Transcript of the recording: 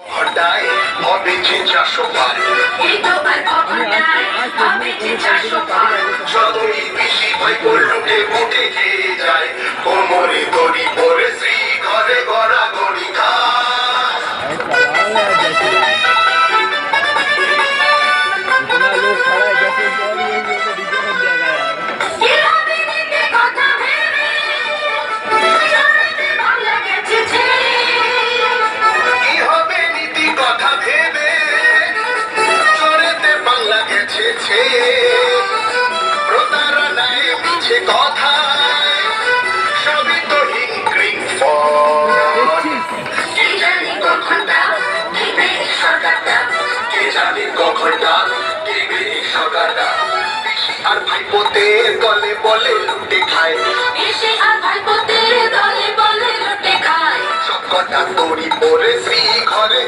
হটায় হবে যে চারশো পার যতই বেশি ভয় লুটে উঠে গেছে প্রতারণায় মিছে কথায় সবই তো হিংক্রিং কি জানি কখনটা দিবে সরকারটা কে জানে কখনটা দেবে সরকারটা পিসি আর ভাইপোতে দলে বলে লুটে খায়। এসে আর ভাইপোতে দলে বলে লুটে খায়। সব কটা তড়ি পরে ঘরে